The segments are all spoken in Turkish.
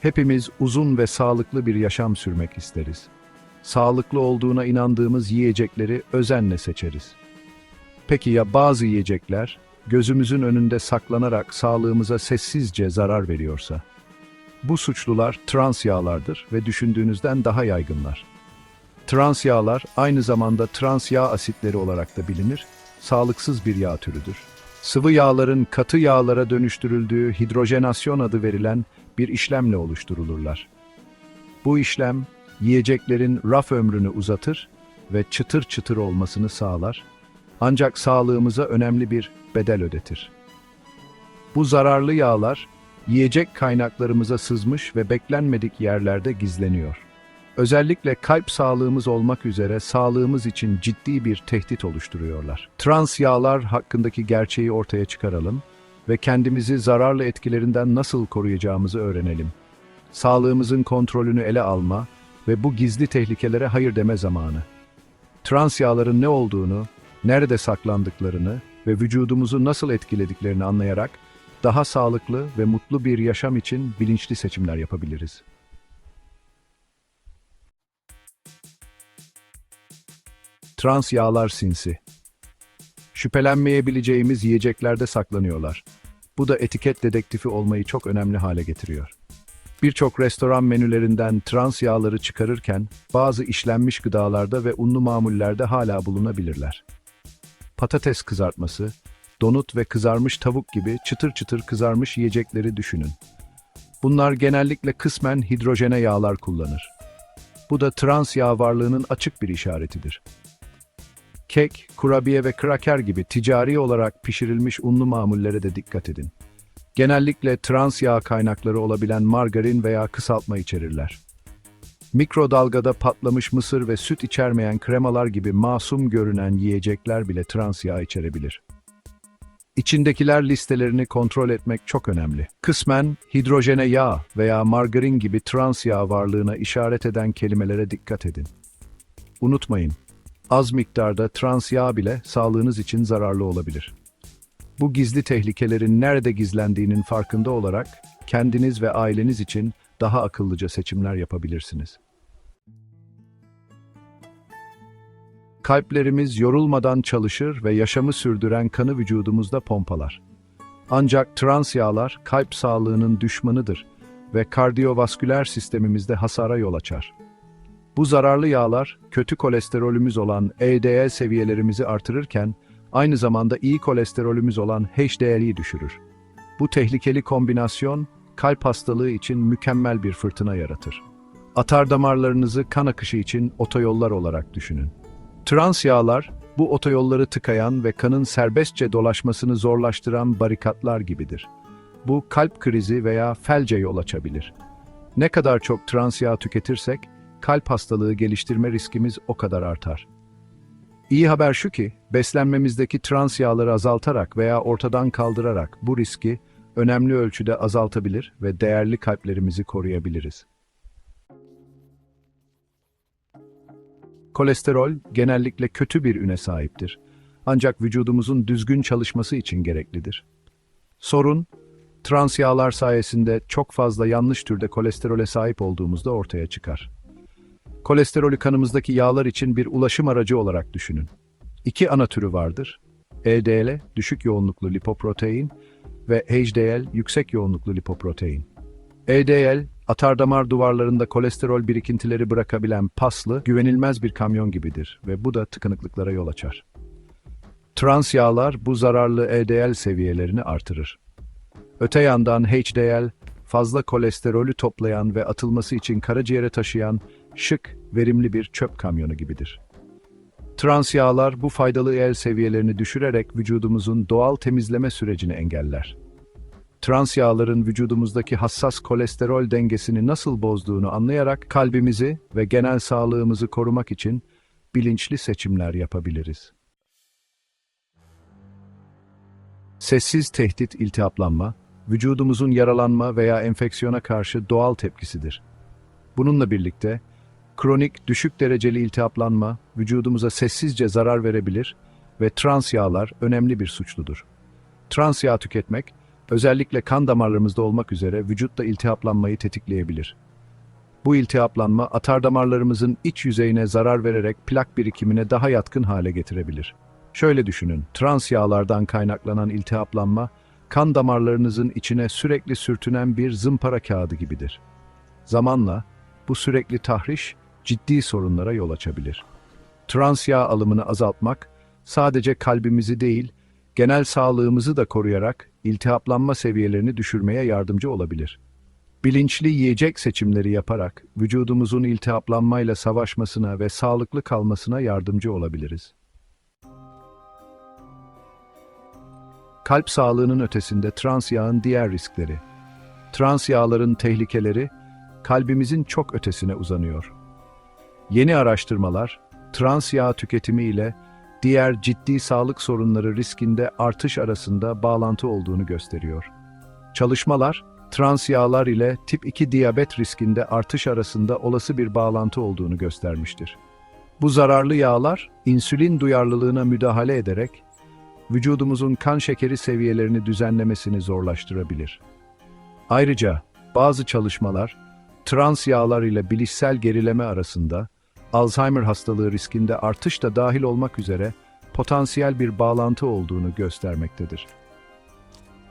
Hepimiz uzun ve sağlıklı bir yaşam sürmek isteriz. Sağlıklı olduğuna inandığımız yiyecekleri özenle seçeriz. Peki ya bazı yiyecekler gözümüzün önünde saklanarak sağlığımıza sessizce zarar veriyorsa? Bu suçlular trans yağlardır ve düşündüğünüzden daha yaygınlar. Trans yağlar aynı zamanda trans yağ asitleri olarak da bilinir, sağlıksız bir yağ türüdür. Sıvı yağların katı yağlara dönüştürüldüğü hidrojenasyon adı verilen bir işlemle oluşturulurlar. Bu işlem yiyeceklerin raf ömrünü uzatır ve çıtır çıtır olmasını sağlar, ancak sağlığımıza önemli bir bedel ödetir. Bu zararlı yağlar yiyecek kaynaklarımıza sızmış ve beklenmedik yerlerde gizleniyor. Özellikle kalp sağlığımız olmak üzere sağlığımız için ciddi bir tehdit oluşturuyorlar. Trans yağlar hakkındaki gerçeği ortaya çıkaralım ve kendimizi zararlı etkilerinden nasıl koruyacağımızı öğrenelim. Sağlığımızın kontrolünü ele alma ve bu gizli tehlikelere hayır deme zamanı. Trans yağların ne olduğunu, nerede saklandıklarını ve vücudumuzu nasıl etkilediklerini anlayarak daha sağlıklı ve mutlu bir yaşam için bilinçli seçimler yapabiliriz. Trans yağlar sinsi. Şüphelenmeyebileceğimiz yiyeceklerde saklanıyorlar. Bu da etiket dedektifi olmayı çok önemli hale getiriyor. Birçok restoran menülerinden trans yağları çıkarırken bazı işlenmiş gıdalarda ve unlu mamullerde hala bulunabilirler. Patates kızartması, donut ve kızarmış tavuk gibi çıtır çıtır kızarmış yiyecekleri düşünün. Bunlar genellikle kısmen hidrojene yağlar kullanır. Bu da trans yağ varlığının açık bir işaretidir. Kek, kurabiye ve kraker gibi ticari olarak pişirilmiş unlu mamullere de dikkat edin. Genellikle trans yağ kaynakları olabilen margarin veya kısaltma içerirler. Mikrodalgada patlamış mısır ve süt içermeyen kremalar gibi masum görünen yiyecekler bile trans yağ içerebilir. İçindekiler listelerini kontrol etmek çok önemli. Kısmen hidrojene yağ veya margarin gibi trans yağ varlığına işaret eden kelimelere dikkat edin. Unutmayın, az miktarda trans yağ bile sağlığınız için zararlı olabilir. Bu gizli tehlikelerin nerede gizlendiğinin farkında olarak kendiniz ve aileniz için daha akıllıca seçimler yapabilirsiniz. Kalplerimiz yorulmadan çalışır ve yaşamı sürdüren kanı vücudumuzda pompalar. Ancak trans yağlar kalp sağlığının düşmanıdır ve kardiyovasküler sistemimizde hasara yol açar. Bu zararlı yağlar kötü kolesterolümüz olan LDL seviyelerimizi artırırken aynı zamanda iyi kolesterolümüz olan HDL'yi düşürür. Bu tehlikeli kombinasyon kalp hastalığı için mükemmel bir fırtına yaratır. Atar damarlarınızı kan akışı için otoyollar olarak düşünün. Trans yağlar bu otoyolları tıkayan ve kanın serbestçe dolaşmasını zorlaştıran barikatlar gibidir. Bu kalp krizi veya felce yol açabilir. Ne kadar çok trans yağ tüketirsek kalp hastalığı geliştirme riskimiz o kadar artar. İyi haber şu ki, beslenmemizdeki trans yağları azaltarak veya ortadan kaldırarak bu riski önemli ölçüde azaltabilir ve değerli kalplerimizi koruyabiliriz. Kolesterol genellikle kötü bir üne sahiptir. Ancak vücudumuzun düzgün çalışması için gereklidir. Sorun, trans yağlar sayesinde çok fazla yanlış türde kolesterole sahip olduğumuzda ortaya çıkar. Kolesterolü kanımızdaki yağlar için bir ulaşım aracı olarak düşünün. İki ana türü vardır. LDL, düşük yoğunluklu lipoprotein ve HDL, yüksek yoğunluklu lipoprotein. LDL, atardamar duvarlarında kolesterol birikintileri bırakabilen paslı, güvenilmez bir kamyon gibidir ve bu da tıkanıklıklara yol açar. Trans yağlar bu zararlı LDL seviyelerini artırır. Öte yandan HDL, fazla kolesterolü toplayan ve atılması için karaciğere taşıyan şık, verimli bir çöp kamyonu gibidir. Trans yağlar bu faydalı el seviyelerini düşürerek vücudumuzun doğal temizleme sürecini engeller. Trans yağların vücudumuzdaki hassas kolesterol dengesini nasıl bozduğunu anlayarak kalbimizi ve genel sağlığımızı korumak için bilinçli seçimler yapabiliriz. Sessiz tehdit iltihaplanma, vücudumuzun yaralanma veya enfeksiyona karşı doğal tepkisidir. Bununla birlikte, kronik düşük dereceli iltihaplanma vücudumuza sessizce zarar verebilir ve trans yağlar önemli bir suçludur. Trans yağ tüketmek, özellikle kan damarlarımızda olmak üzere vücutta iltihaplanmayı tetikleyebilir. Bu iltihaplanma atar damarlarımızın iç yüzeyine zarar vererek plak birikimine daha yatkın hale getirebilir. Şöyle düşünün, trans yağlardan kaynaklanan iltihaplanma, kan damarlarınızın içine sürekli sürtünen bir zımpara kağıdı gibidir. Zamanla bu sürekli tahriş ciddi sorunlara yol açabilir. Trans yağ alımını azaltmak sadece kalbimizi değil, genel sağlığımızı da koruyarak iltihaplanma seviyelerini düşürmeye yardımcı olabilir. Bilinçli yiyecek seçimleri yaparak vücudumuzun iltihaplanmayla savaşmasına ve sağlıklı kalmasına yardımcı olabiliriz. Kalp sağlığının ötesinde trans yağın diğer riskleri. Trans yağların tehlikeleri kalbimizin çok ötesine uzanıyor. Yeni araştırmalar trans yağ tüketimi ile diğer ciddi sağlık sorunları riskinde artış arasında bağlantı olduğunu gösteriyor. Çalışmalar, trans yağlar ile tip 2 diyabet riskinde artış arasında olası bir bağlantı olduğunu göstermiştir. Bu zararlı yağlar, insülin duyarlılığına müdahale ederek, vücudumuzun kan şekeri seviyelerini düzenlemesini zorlaştırabilir. Ayrıca bazı çalışmalar, trans yağlar ile bilişsel gerileme arasında, Alzheimer hastalığı riskinde artış da dahil olmak üzere potansiyel bir bağlantı olduğunu göstermektedir.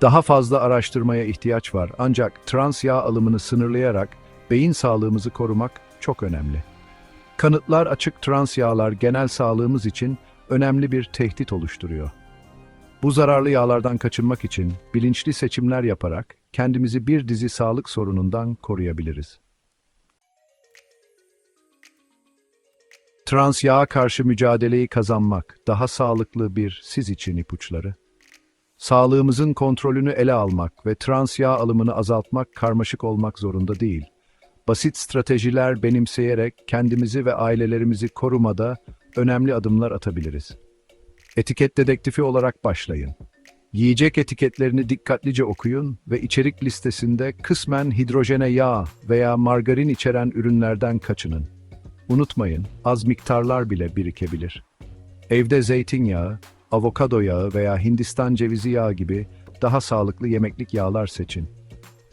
Daha fazla araştırmaya ihtiyaç var ancak trans yağ alımını sınırlayarak beyin sağlığımızı korumak çok önemli. Kanıtlar açık trans yağlar genel sağlığımız için önemli bir tehdit oluşturuyor. Bu zararlı yağlardan kaçınmak için bilinçli seçimler yaparak kendimizi bir dizi sağlık sorunundan koruyabiliriz. Trans yağa karşı mücadeleyi kazanmak, daha sağlıklı bir siz için ipuçları. Sağlığımızın kontrolünü ele almak ve trans yağ alımını azaltmak karmaşık olmak zorunda değil. Basit stratejiler benimseyerek kendimizi ve ailelerimizi korumada önemli adımlar atabiliriz. Etiket dedektifi olarak başlayın. Yiyecek etiketlerini dikkatlice okuyun ve içerik listesinde kısmen hidrojene yağ veya margarin içeren ürünlerden kaçının. Unutmayın, az miktarlar bile birikebilir. Evde zeytinyağı, avokado yağı veya Hindistan cevizi yağı gibi daha sağlıklı yemeklik yağlar seçin.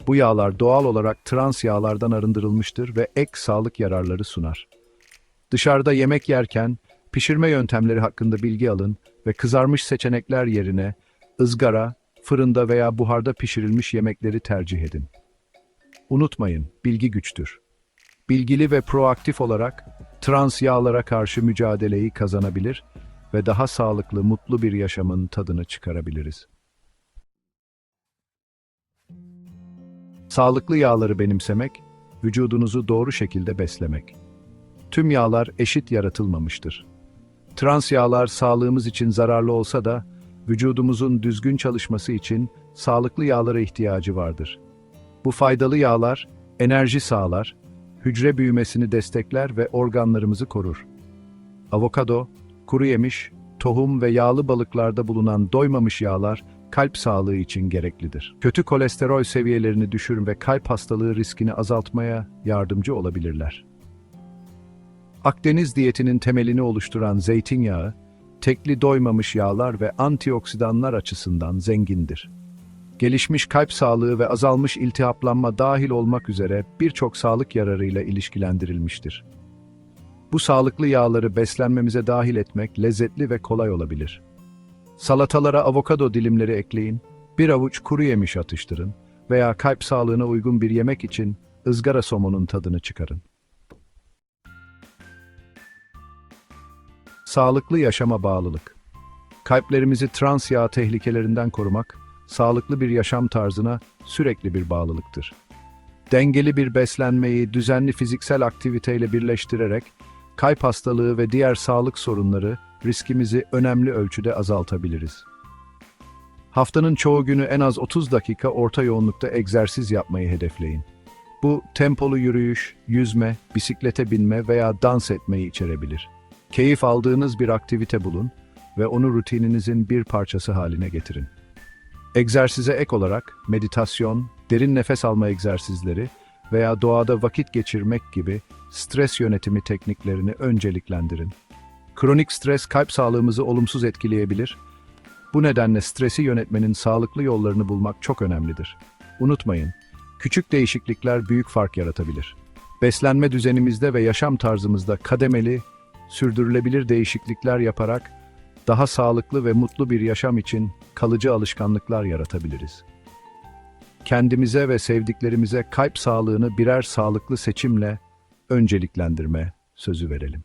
Bu yağlar doğal olarak trans yağlardan arındırılmıştır ve ek sağlık yararları sunar. Dışarıda yemek yerken pişirme yöntemleri hakkında bilgi alın ve kızarmış seçenekler yerine ızgara, fırında veya buharda pişirilmiş yemekleri tercih edin. Unutmayın, bilgi güçtür. Bilgili ve proaktif olarak trans yağlara karşı mücadeleyi kazanabilir ve daha sağlıklı, mutlu bir yaşamın tadını çıkarabiliriz. Sağlıklı yağları benimsemek, vücudunuzu doğru şekilde beslemek. Tüm yağlar eşit yaratılmamıştır. Trans yağlar sağlığımız için zararlı olsa da vücudumuzun düzgün çalışması için sağlıklı yağlara ihtiyacı vardır. Bu faydalı yağlar enerji sağlar, hücre büyümesini destekler ve organlarımızı korur. Avokado, kuru yemiş, tohum ve yağlı balıklarda bulunan doymamış yağlar kalp sağlığı için gereklidir. Kötü kolesterol seviyelerini düşürün ve kalp hastalığı riskini azaltmaya yardımcı olabilirler. Akdeniz diyetinin temelini oluşturan zeytinyağı, tekli doymamış yağlar ve antioksidanlar açısından zengindir. Gelişmiş kalp sağlığı ve azalmış iltihaplanma dahil olmak üzere birçok sağlık yararıyla ilişkilendirilmiştir. Bu sağlıklı yağları beslenmemize dahil etmek lezzetli ve kolay olabilir. Salatalara avokado dilimleri ekleyin, bir avuç kuru yemiş atıştırın veya kalp sağlığına uygun bir yemek için ızgara somonun tadını çıkarın. Sağlıklı yaşama bağlılık. Kalplerimizi trans yağ tehlikelerinden korumak, sağlıklı bir yaşam tarzına sürekli bir bağlılıktır. Dengeli bir beslenmeyi düzenli fiziksel aktiviteyle birleştirerek kalp hastalığı ve diğer sağlık sorunları riskimizi önemli ölçüde azaltabiliriz. Haftanın çoğu günü en az 30 dakika orta yoğunlukta egzersiz yapmayı hedefleyin. Bu tempolu yürüyüş, yüzme, bisiklete binme veya dans etmeyi içerebilir. Keyif aldığınız bir aktivite bulun ve onu rutininizin bir parçası haline getirin. Egzersize ek olarak meditasyon, derin nefes alma egzersizleri veya doğada vakit geçirmek gibi stres yönetimi tekniklerini önceliklendirin. Kronik stres kalp sağlığımızı olumsuz etkileyebilir Bu nedenle stresi yönetmenin sağlıklı yollarını bulmak çok önemlidir. Unutmayın, küçük değişiklikler büyük fark yaratabilir. Beslenme düzenimizde ve yaşam tarzımızda kademeli, sürdürülebilir değişiklikler yaparak daha sağlıklı ve mutlu bir yaşam için kalıcı alışkanlıklar yaratabiliriz. Kendimize ve sevdiklerimize kalp sağlığını birer sağlıklı seçimle önceliklendirme sözü verelim.